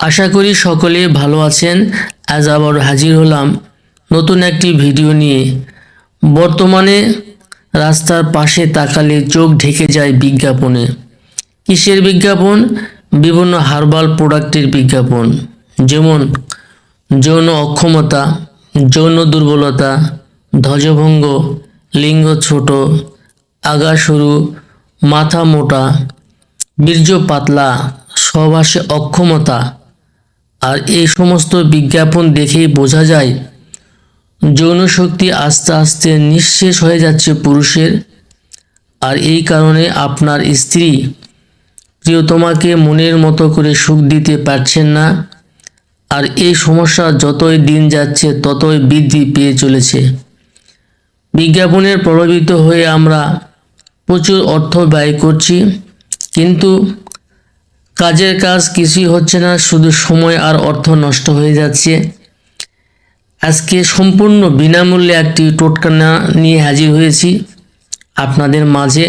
আশা করি সকলে ভালো আছেন। আজ আবার হাজির হলাম নতুন একটি ভিডিও নিয়ে। বর্তমানে রাস্তার পাশে তাকালে চোখ ঢেকে যায় বিজ্ঞাপনে। কিসের বিজ্ঞাপন? বিভিন্ন হার্বাল প্রোডাক্টের বিজ্ঞাপন। যেমন, যৌন অক্ষমতা, যৌন দুর্বলতা, ধ্বজভঙ্গ, লিঙ্গ ছোট, আগা সরু, মাথা মোটা, বীর্য পাতলা সবাসে অক্ষমতা। আর এই সমস্ত বিজ্ঞাপন দেখেই বোঝা যায়, যৌন শক্তি আস্তে আস্তে নিঃশেষ হয়ে যাচ্ছে পুরুষের। আর এই কারণে আপনার স্ত্রী প্রিয়তমাকে মনের মতো করে সুখ দিতে পারছেন না। আর এই সমস্যা যতই দিন যাচ্ছে, ততই বৃদ্ধি পেয়ে চলেছে। বিজ্ঞাপনের প্রভাবিত হয়ে আমরা প্রচুর অর্থ ব্যয় করছি, কিন্তু কাজের কাজ কিছুই হচ্ছে না, শুধু সময় আর অর্থ নষ্ট হয়ে যাচ্ছে। আজকে সম্পূর্ণ বিনামূল্যে একটি টোটকানা নিয়ে হাজির হয়েছি আপনাদের মাঝে।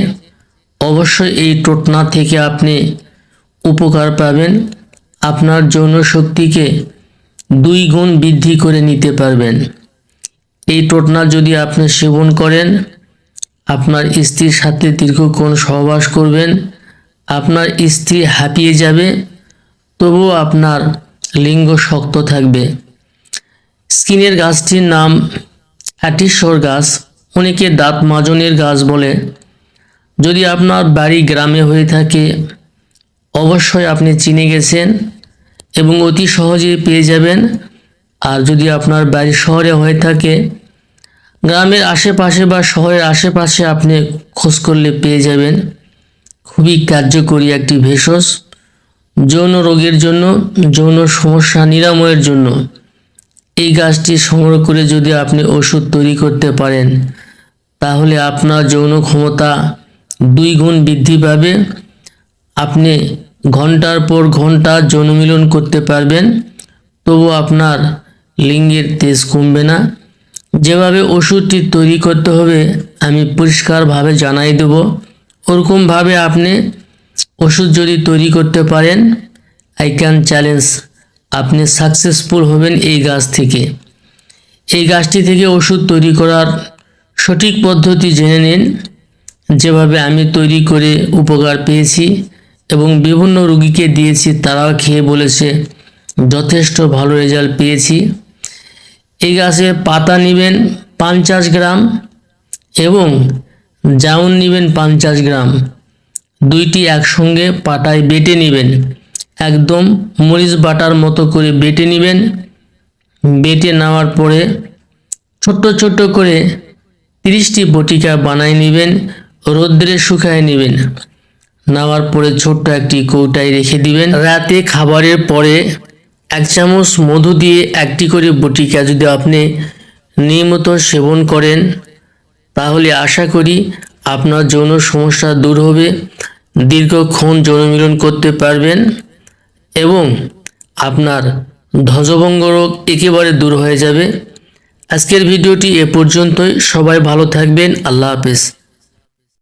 অবশ্যই এই টোটনা থেকে আপনি উপকার পাবেন। আপনার যৌন শক্তিকে দুই গুণ বৃদ্ধি করে নিতে পারবেন। এই টোটনা যদি আপনি সেবন করেন, আপনার স্ত্রীর সাথে দীর্ঘক্ষণ সহবাস করবেন আপনার স্ত্রী হাঁপিয়ে যাবে, তবুও আপনার লিঙ্গ শক্ত থাকবে। স্কিনের গাছটির নাম অ্যাটিসর গাছ, অনেকে দাঁত মাজনের গাছ বলে। যদি আপনার বাড়ি গ্রামে হয়ে থাকে, অবশ্যই আপনি চিনে গেছেন এবং অতি সহজে পেয়ে যাবেন। আর যদি আপনার বাড়ি শহরে হয়ে থাকে, গ্রামের আশেপাশে বা শহরের আশেপাশে আপনি খোঁজ করলে পেয়ে যাবেন। খুবই কার্যকরী একটি ভেষজ। যৌন রোগের জন্য, যৌন সমস্যা নিরাময়ের জন্য এই গাছটি সংগ্রহ করে যদি আপনি ওষুধ তৈরি করতে পারেন, তাহলে আপনার যৌন ক্ষমতা দুই গুণ বৃদ্ধি পাবে। আপনি ঘণ্টার পর ঘণ্টা যৌনমিলন করতে পারবেন, তবু আপনার লিঙ্গের তেজ কমবে না। যেভাবে ওষুধটি তৈরি করতে হবে, আমি পরিষ্কারভাবে জানাই দেব। ওরকমভাবে আপনি ওষুধ যদি তৈরি করতে পারেন আই ক্যান চ্যালেঞ্জ আপনি সাকসেসফুল হবেন এই গাছ থেকে। এই গাছটি থেকে ওষুধ তৈরি করার সঠিক পদ্ধতি জেনে নিন। যেভাবে আমি তৈরি করে উপকার পেয়েছি এবং বিভিন্ন রুগীকে দিয়েছি, তারাও খেয়ে বলেছে, যথেষ্ট ভালো রেজাল্ট পেয়েছি। এই গাছের পাতা নেবেন পঞ্চাশ গ্রাম এবং জাউন নেবেন পঞ্চাশ গ্রাম। দুইটি একসঙ্গে পাটায় বেটে নেবেন। একদম মরিচ বাটার মতো করে বেটে নেবেন। বেটে নেওয়ার পরে ছোট্ট ছোট্ট করে তিরিশটি বটিকা বানায় নেবেন, রোদ্রে শুকায় নেবেন। নেওয়ার পরে ছোট্ট একটি কৌটায় রেখে দিবেন। রাতে খাবারের পরে এক চামচ মধু দিয়ে একটি করে বটিকা যদি আপনি নিয়মিত সেবন করেন তাহলে আশা করি আপনার যৌন সমস্যা দূর হবে, দীর্ঘক্ষণ যৌন মিলন করতে পারবেন এবং আপনার ধ্বজভঙ্গ রোগ একেবারে দূর হয়ে যাবে। আজকের ভিডিওটি এ পর্যন্তই। সবাই ভালো থাকবেন। আল্লাহ হাফেজ।